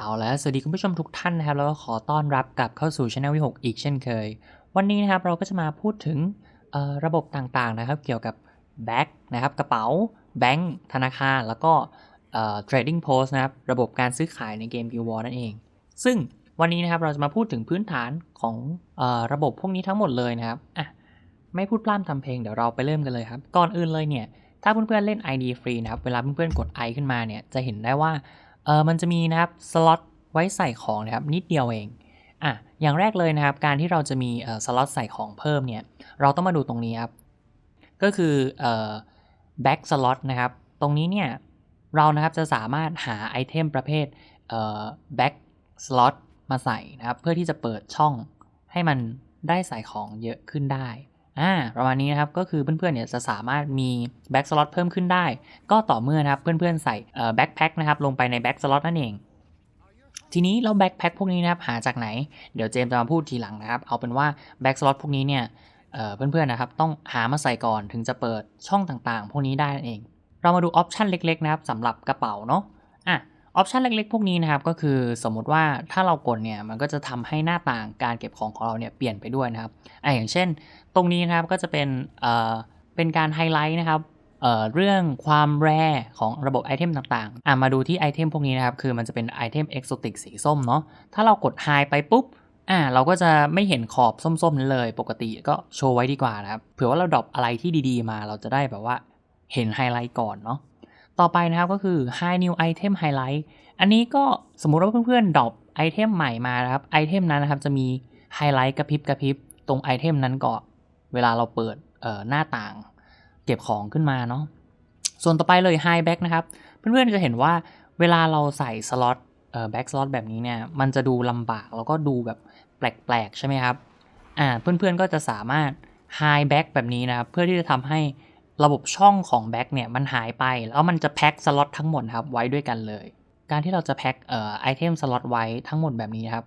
เอาแล้วสวัสดีคุณผู้ชมทุกท่านนะครับ แล้วก็ขอต้อนรับกลับเข้าสู่ช anel วิหกอีกเช่นเคย วันนี้นะครับเราก็จะมาพูดถึงระบบต่างๆนะครับ เกี่ยวกับแบ็กนะครับกระเป๋าแบงก์ธนาคาร แล้วก็เอ่อ trading post นะครับ ระบบการซื้อขายในเกม Guild Wars นั่นเอง ซึ่งวันนี้นะครับเราจะมาพูดถึงพื้นฐานของออระบบพวกนี้ทั้งหมดเลยนะครับอะไม่พูดพร่ำทำเพลงเดี๋ยวเราไปเริ่มกันเลยครับ ก่อนอื่นเลยเนี่ยถ้าเพื่อนๆเล่น ID ฟรีนะครับเวลาเพื่อนๆกด i ขึ้นมาเนี่ยจะเห็นได้ว่า เออมันจะมีนะครับสล็อตไว้ใส่ของนะครับนิดเดียวเองอะอย่างแรกเลยนะครับ การที่เราจะมีสล็อตใส่ของเพิ่มเนี่ยเราต้องมาดูตรงนี้ครับ ก็คือเอ่อ back slot นะครับ ตรงนี้เนี่ยเรานะครับจะสามารถหาไอเทมประเภทเอ่อ back slot มาใส่นะครับ เพื่อที่จะเปิดช่องให้มันได้ใส่ของเยอะขึ้นได้ อ่าประมาณนี้นะครับก็คือเพื่อนๆเนี่ยจะสามารถมี back slot เพิ่มขึ้นได้ ก็ต่อเมื่อนะครับเพื่อนๆใส่เอ่อ backpack นะครับลงไปใน back slot นั่นเองทีนี้เรา backpack พวกนี้นะครับหาจากไหน เดี๋ยวเจมส์จะมาพูดทีหลังนะครับ เอาเป็นว่า back slot พวกนี้เนี่ยเอ่อเพื่อนๆนะครับต้องหามาใส่ก่อนถึงจะเปิดช่องต่างๆ พวกนี้ได้นั่นเอง เรามาดูออปชันเล็กๆนะครับสำหรับกระเป๋าเนาะอะออปชันเล็กๆ พวกนี้นะครับก็คือสมมุติว่าถ้าเรากดเนี่ยมันก็จะทำให้หน้าต่างการเก็บของของเราเนี่ยเปลี่ยนไปด้วยนะครับอะอย่างเช่น ตรงนี้นะครับก็จะเป็นเอ่อเป็นการไฮไลท์นะครับเอ่อเรื่องความแร่ของระบบไอเทมต่างๆอะมาดูที่ไอเทมพวกนี้นะครับ คือมันจะเป็นไอเทมเอกโซติกสีส้มเนาะถ้าเรากดไฮไปปุ๊บอ่าเราก็จะไม่เห็นขอบส้มๆนั้นเลย ปกติก็โชว์ไว้ดีกว่านะครับเผื่อว่าเราดรอปอะไรที่ดีๆ มาเราจะได้แบบว่าเห็นไฮไลท์ก่อนเนาะต่อไปนะครับก็คือ High New Item Highlight อันนี้ก็สมมุติว่าเพื่อนๆดรอปไอเทมใหม่มานะครับไอเทมนั้นนะครับจะมีไฮไลท์กระพริบกระพริบตรงไอเทมนั้นก่อน เวลาเราเปิดหน้าต่างเก็บของขึ้นมาเนาะส่วนต่อไปเลย High Back นะครับ เพื่อนๆจะเห็นว่าเวลาเราใส่สล็อตเอ่อ back slot แบบนี้เนี่ยมันจะดูลำบากแล้วก็ดูแบบแปลกๆ ใช่ไหมครับอ่าเพื่อนๆก็จะสามารถ high back แบบนี้นะครับ เพื่อที่จะทำให้ระบบช่องของ back เนี่ยมันหายไป แล้วมันจะแพ็คสล็อตทั้งหมดครับไว้ด้วยกันเลย การที่เราจะแพ็คเออไอเทมสล็อตไว้ทั้งหมดแบบนี้ครับ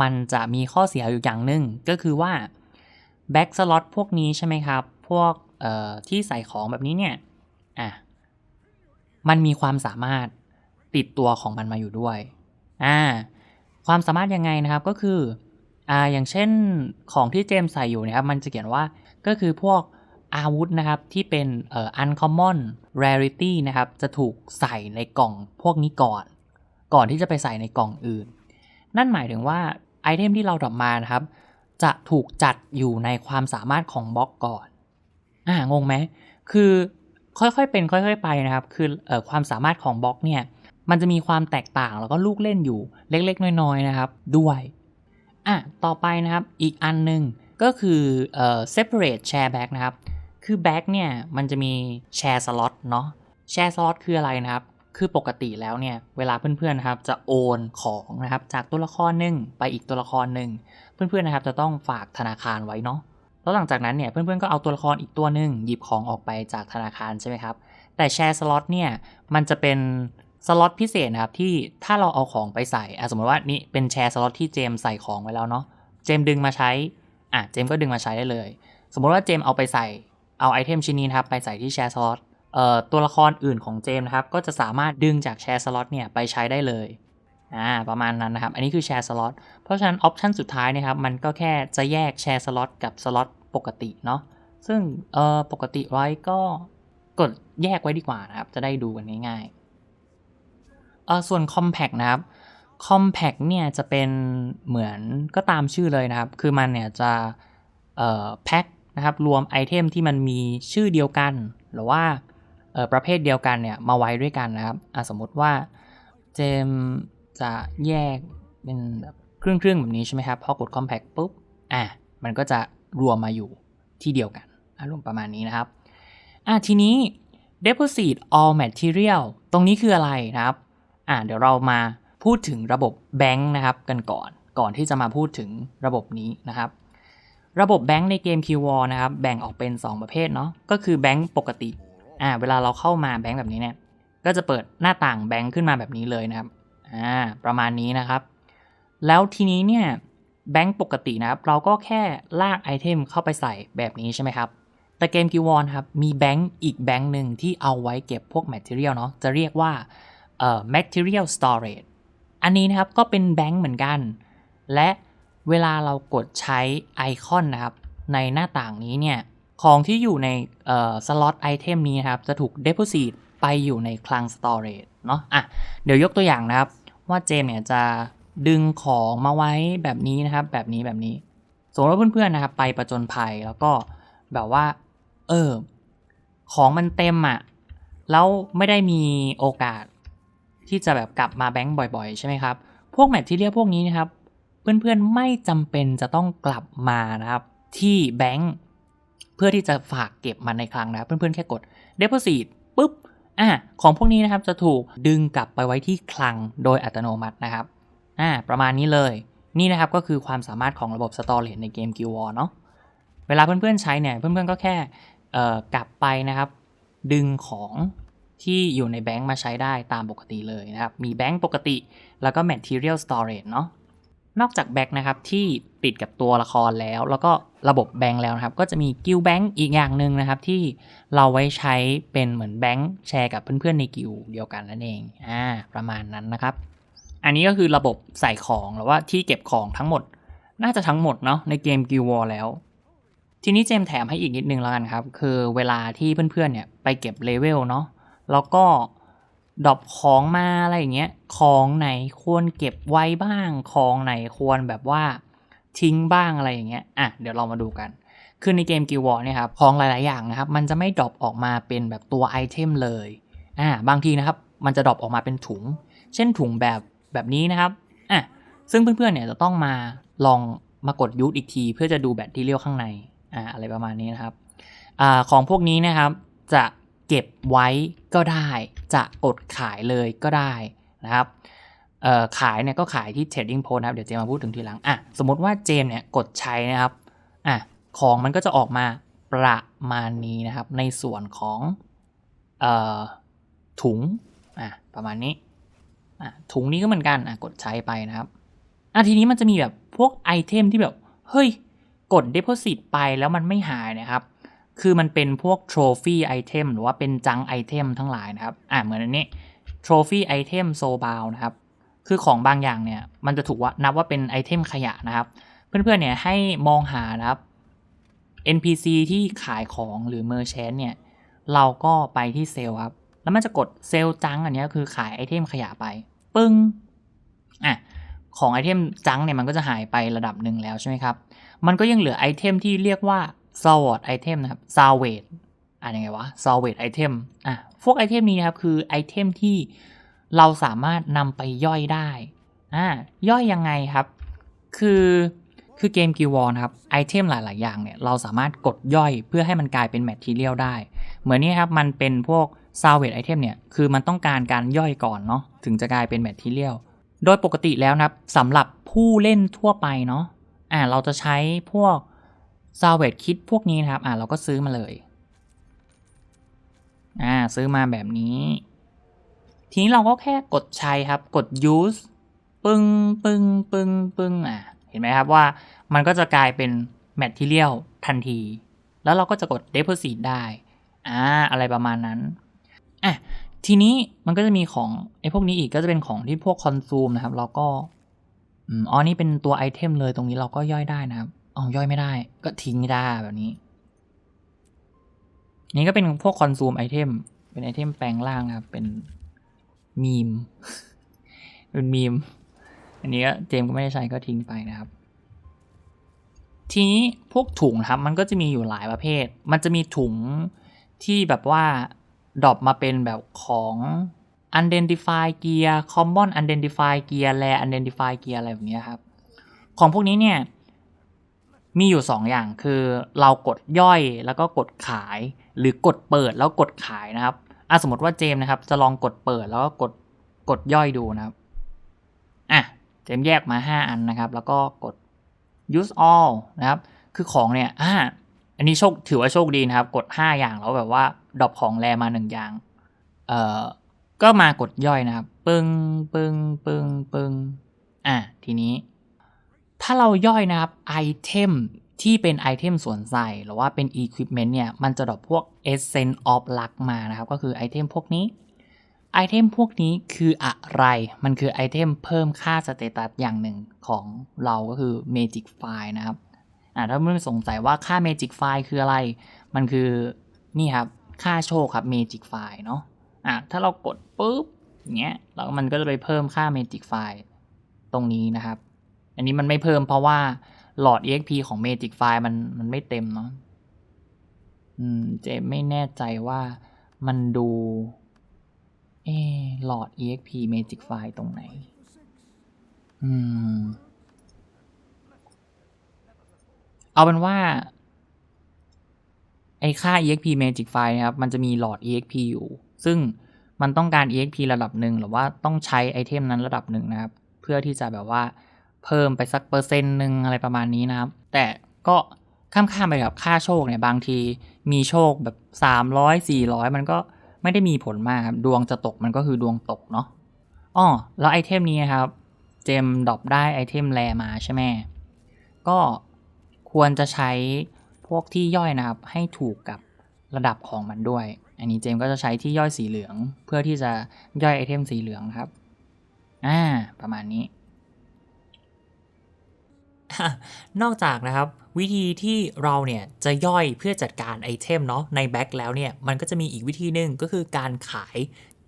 มันจะมีข้อเสียอยู่อย่างหนึ่งก็คือว่า back slot พวกนี้ใช่ไหมครับ พวกเอ่อที่ใส่ของแบบนี้เนี่ย อะ มันมีความสามารถติดตัวของมันมาอยู่ด้วย อ่า ความสามารถยังไงนะครับก็คือ อ่า อย่างเช่นของที่เจมใส่อยู่นะครับ มันจะเขียนว่าก็คือพวกอาวุธนะครับที่เป็นเอ่อ uncommon rarity นะครับ จะถูกใส่ในกล่องพวกนี้ก่อน ก่อนที่จะไปใส่ในกล่องอื่น นั่นหมายถึงว่าไอเทมที่เราดรอปมานะครับ จะถูกจัดอยู่ในความสามารถของบล็อกก่อน อ่างงไหม คือค่อยๆเป็นค่อยๆไปนะครับ คือเอ่อความสามารถของบล็อกเนี่ย มันจะมีความแตกต่างแล้วก็ลูกเล่นอยู่เล็กๆ น้อยๆนะครับ ด้วย อะ ต่อไปนะครับ อีกอันหนึ่งก็คือเอ่อ separate share bag นะครับ คือ bag เนี่ย มันจะมี share slot เนาะ share slot คืออะไรนะครับ คือปกติแล้วเนี่ยเวลาเพื่อนๆนะครับจะโอนของนะครับจากตัวละครหนึ่งไปอีกตัวละครหนึ่งเพื่อนๆนะครับจะต้องฝากธนาคารไว้เนาะแล้วหลังจากนั้นเนี่ยเพื่อนๆก็เอาตัวละครอีกตัวหนึ่งหยิบของออกไปจากธนาคารใช่ไหมครับแต่แชร์สล็อตเนี่ยมันจะเป็นสล็อตพิเศษนะครับที่ถ้าเราเอาของไปใส่อสมมติว่านี่เป็นแชร์สล็อตที่เจมใส่ของไว้แล้วเนาะเจมดึงมาใช้อะเจมก็ดึงมาใช้ได้เลย สมมติว่าเจมเอาไปใส่เอาไอเทมชิ้นนี้นะครับไปใส่ที่แชร์สล็อต ตัวละครอื่นของเจมส์นะครับ ก็จะสามารถดึงจากแชร์สล็อตเนี่ยไปใช้ได้เลยอ่าประมาณนั้นนะครับ อันนี้คือแชร์สล็อตเพราะฉะนั้นออปชันสุดท้ายนะครับมันก็แค่จะแยกแชร์สล็อตกับสล็อตปกติเนาะซึ่งเออปกติไว้ก็กดแยกไว้ดีกว่านะครับ จะได้ดูกันง่ายๆเออส่วน Compact นะครับ Compact เนี่ยจะเป็นเหมือนก็ตามชื่อเลยนะครับ คือมันเนี่ยจะเอ่อแพ็คนะครับรวมไอเทมที่มันมีชื่อเดียวกัน หรือว่า ประเภทเดียวกันเนี่ยมาไว้ด้วยกันนะครับสมมติว่าเจมจะแยกเป็นแบบครึ่งๆแบบนี้ใช่ไหมครับพอกด Compact ปุ๊บอะมันก็จะรวมมาอยู่ที่เดียวกันอารมณ์ประมาณนี้นะครับอะทีนี้ deposit all material ตรงนี้คืออะไรนะครับอะเดี๋ยวเรามาพูดถึงระบบแบงค์นะครับกันก่อนก่อนที่จะมาพูดถึงระบบนี้นะครับ ระบบแบงค์ในเกม Q War นะครับแบ่งออกเป็น 2 ประเภทเนาะก็คือแบงค์ปกติ อ่าเวลาเราเข้ามาแบงค์แบบนี้เนี่ย ก็จะเปิดหน้าต่างแบงค์ขึ้นมาแบบนี้เลยนะครับอ่าประมาณนี้นะครับ แล้วทีนี้เนี่ยแบงค์ปกตินะครับ เราก็แค่ลากไอเทมเข้าไปใส่แบบนี้ใช่ไหมครับ แต่เกมกิวอนครับ มีแบงค์อีกแบงค์หนึ่งที่เอาไว้เก็บพวก Material เนาะจะเรียกว่าเอ่อ Material Storage ออันนี้นะครับก็เป็นแบงค์เหมือนกัน และเวลาเรากดใช้ไอคอนนะครับ ในหน้าต่างนี้เนี่ย ของที่อยู่ในสล็อตไอเทมนี้นะครับ จะถูก deposit ไปอยู่ในคลัง storage เนาะอะเดี๋ยวยกตัวอย่างนะครับ ว่าเจมเนี่ยจะดึงของมาไว้แบบนี้นะครับ แบบนี้แบบนี้ สมมติว่าเพื่อนๆนะครับ ไปประจนภัยแล้วก็แบบว่า เออ ของมันเต็มอะ่ะแล้วไม่ได้มีโอกาสที่จะแบบกลับมาแบงค์บ่อยๆ ใช่ไหมครับ พวกแมทที่เรียกพวกนี้นะครับ เพื่อนๆไม่จำเป็นจะต้องกลับมานะครับ ที่แบงค์ เพื่อที่จะฝากเก็บมันในคลังนะครับเพื่อนๆแค่กด deposit ปุ๊บอะของพวกนี้นะครับจะถูกดึงกลับไปไว้ที่คลังโดยอัตโนมัตินะครับอ่าประมาณนี้เลยนี่นะครับก็คือความสามารถของระบบ storage ในเกม Guild Wars เนาะเวลาเพื่อนๆใช้เนี่ยเพื่อนๆก็แค่เอ่อกลับไปนะครับ ดึงของที่อยู่ในแบงค์มาใช้ได้ตามปกติเลยนะครับ มีแบงค์ปกติ แล้วก็ material storage เนาะ นอกจากแบงค์นะครับที่ติดกับตัวละครแล้ว แล้วก็ระบบแบงค์แล้วนะครับ ก็จะมีกิลแบงค์อีกอย่างหนึ่งนะครับ ที่เราไว้ใช้เป็นเหมือนแบงค์แชร์กับเพื่อนๆในกิลเดียวกันนั่นเองอ่าประมาณนั้นนะครับ อันนี้ก็คือระบบใส่ของหรือว่าที่เก็บของทั้งหมด น่าจะทั้งหมดเนาะในเกม Guild War แล้ว ทีนี้เจมแถมให้อีกนิดนึงแล้วกันครับ คือเวลาที่เพื่อนๆเนี่ยไปเก็บเลเวลเนาะแล้วก็ ดรอปของมาอะไรอย่างเงี้ย ของไหนควรเก็บไว้บ้าง ของไหนควรแบบว่าทิ้งบ้างอะไรอย่างเงี้ย อะ เดี๋ยวเรามาดูกัน คือในเกม Guild War เนี่ยครับ ของหลาย ๆ อย่างนะครับ มันจะไม่ดรอปออกมาเป็นแบบตัวไอเทมเลย อ่า บางทีนะครับ มันจะดรอปออกมาเป็นถุง เช่นถุงแบบแบบนี้นะครับ อะ ซึ่งเพื่อน ๆ เนี่ยจะต้องมาลองมากดยูทอีกที เพื่อจะดูแบตที่เลี้ยวข้างใน อ่า อะไรประมาณนี้นะครับ อ่า ของพวกนี้นะครับ จะ เก็บไว้ก็ได้ จะกดขายเลยก็ได้นะครับขายเนี่ยก็ขายที่ trading post นะครับ เดี๋ยวเจมมาพูดถึงทีหลังอะสมมติว่าเจมเนี่ยกดใช้นะครับอะของมันก็จะออกมาประมาณนี้นะครับ ในส่วนของออถุงอะประมาณนี้อะถุงนี้ก็เหมือนกันอะกดใช้ไปนะครับอะทีนี้มันจะมีแบบพวกไอเทมที่แบบ เฮ้ย กด deposit ไปแล้วมันไม่หายนะครับ คือมันเป็นพวก trophy item หรือว่าเป็นจังไอเทมทั้งหลายนะครับ อ่าเหมือนอันนี้ trophy item so b o u นะครับ คือของบางอย่างเนี่ย มันจะถูกว่านับว่าเป็นไอเทมขยะนะครับ เพื่อนๆเนี่ยให้มองหานะครับ NPC ที่ขายของหรือ merchant เนี่ย เราก็ไปที่เซลครับ แล้วมันจะกดเซลจังอันนี้คือขายไอเทมขยะไป ปึ้ง อะ ของไอเทมจังเนี่ยมันก็จะหายไประดับหนึ่งแล้วใช่ไหมครับ มันก็ยังเหลือไอเทมที่เรียกว่า salvage item นะครับ salvage อ่านยังไงวะ salvage item อะพวกไอเทมนี้นะครับคือไอเทมที่เราสามารถนำไปย่อยได้อ่าย่อยยังไงครับ คือคือเกม Guild Wars นครับไอเทมหลาย ๆ อย่างเนี่ยเราสามารถกดย่อยเพื่อให้มันกลายเป็น material ได้ เหมือนนี้ครับมันเป็นพวก salvage item เนี่ยคือมันต้องการการย่อยก่อนเนาะถึงจะกลายเป็น material โดยปกติแล้วนะครับสำหรับผู้เล่นทั่วไปเนาะอ่าเราจะใช้พวก s a l v a g e kit พวกนี้นะครับ อ่าเราก็ซื้อมาเลย อ่าซื้อมาแบบนี้ ทีนี้เราก็แค่กดใช้ครับ กด use ปึ้งปึ้งปึ้งปึ้งอ่าเห็นไหมครับว่ามันก็จะกลายเป็น material ทันที แล้วเราก็จะกด deposit ได้ อ่า อะไรประมาณนั้น อะ ทีนี้มันก็จะมีของไอ้พวกนี้อีกก็จะเป็นของที่พวก consume นะครับ เราก็อืมอ๋อนี่เป็นตัวไอเทมเลยตรงนี้เราก็ย่อยได้นะครับ อ๋อย่อยไม่ได้ ก็ทิ้งได้แบบนี้ นี่ก็เป็นพวกคอนซูมไอเทม เป็นไอเทมแปลงร่างนะครับ เป็นมีม เป็นมีม อันนี้ก็เจมก็ไม่ได้ใช้ก็ทิ้งไปนะครับ ทีนี้พวกถุงครับ มันก็จะมีอยู่หลายประเภท มันจะมีถุงที่แบบว่าดรอปมาเป็นแบบของ unidentified gear common unidentified gear rare unidentified gear อะไรแบบนี้ครับ ของพวกนี้เนี่ย มีอยู่ 2 อย่างคือเรากดย่อยแล้วก็กดขาย หรือกดเปิดแล้วกดขายนะครับอะสมมติว่าเจมส์นะครับ จะลองกดเปิดแล้วก็กดกดย่อยดูนะครับอะเจมส์แยกมา 5 อันนะครับ แล้วก็กด use all นะครับ คือของเนี่ยอ่าอันนี้โชคถือว่าโชคดีนะครับ กด 5 อย่างแล้วแบบว่าดรอปของแรมา 1 อย่างเอ่อก็มากดย่อยนะครับ ปึ้งปึ้งปึ้งปึ้งอะทีนี้ ถ้าเราย่อยนะครับไอเทมที่เป็นไอเทมสวมใส่หรือว่าเป็น Equipment เนี่ย มันจะดรอปพวก Essence of Luck มานะครับ ก็คือไอเทมพวกนี้ ไอเทมพวกนี้คืออะไร มันคือไอเทมเพิ่มค่าสเตตัสอย่างหนึ่งของเราก็คือ Magic File นะครับอ่าถ้าเพื่สงสัยว่าค่า Magic File คืออะไร มันคือนี่ครับ ค่าโชคครับ Magic File เนาะอะถ้าเรากดปุ๊บเงี้ยแล้วมันก็จะไปเพิ่มค่า Magic File ตรงนี้นะครับ อันนี้มันไม่เพิ่มเพราะว่าหลอด EXP ของ Magic File มันมันไม่เต็มเนาะอืมเจไม่แน่ใจว่ามันดู เอหลอด exp magic file ตรงไหน อืม เอาเป็นว่า ไอค่า exp magic file นะครับ มันจะมีหลอด exp อยู่ ซึ่งมันต้องการ exp ระดับหนึ่งหรือว่าต้องใช้ไอเทมนั้นระดับหนึ่งนะครับ เพื่อที่จะแบบว่า เพิ่มไปสักเปอร์เซ็นต์หนึ่งอะไรประมาณนี้นะครับ แต่ก็ข้ามๆไปกับค่าโชคเนี่ยบางทีมีโชคแบบ 300 400 มันก็ไม่ได้มีผลมากครับดวงจะตกมันก็คือดวงตกเนาะอ้อแล้วไอเทมนี้นะครับ เจมดรอปได้ไอเทมแรมาใช่ไหมก็ควรจะใช้พวกที่ย่อยนะครับ ให้ถูกกับระดับของมันด้วย อันนี้เจมก็จะใช้ที่ย่อยสีเหลือง เพื่อที่จะย่อยไอเทมสีเหลืองครับ อ่า ประมาณนี้ นอกจากนะครับวิธีที่เราเนี่ยจะย่อยเพื่อจัดการไอเทมเนาะในแบ็กแล้วเนี่ยมันก็จะมีอีกวิธีหนึ่งก็คือการขาย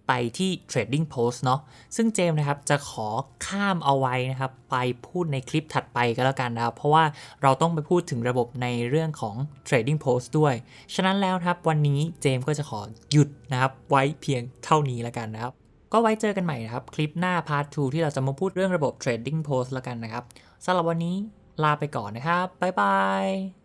ไปที่ Trading Post เนาะซึ่งเจมส์นะครับจะขอข้ามเอาไว้นะครับ ไปพูดในคลิปถัดไปก็แล้วกันนะครับ เพราะว่าเราต้องไปพูดถึงระบบในเรื่องของ Trading Post ด้วย ฉะนั้นแล้วครับวันนี้เจมส์ก็จะขอหยุดนะครับไว้เพียงเท่านี้แล้วกันนะครับ ก็ไว้เจอกันใหม่นะครับ คลิปหน้าพาร์ท 2 ที่เราจะมาพูดเรื่องระบบ Trading Post แล้วกันนะครับสำหรับวันนี้ลาไปก่อนนะครับ บ๊ายบาย